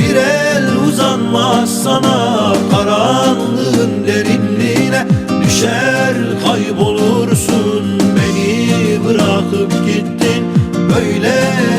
bir el uzanmaz sana. Karanlığın derinliğine düşer kaybolursun. Beni bırakıp gittin böyle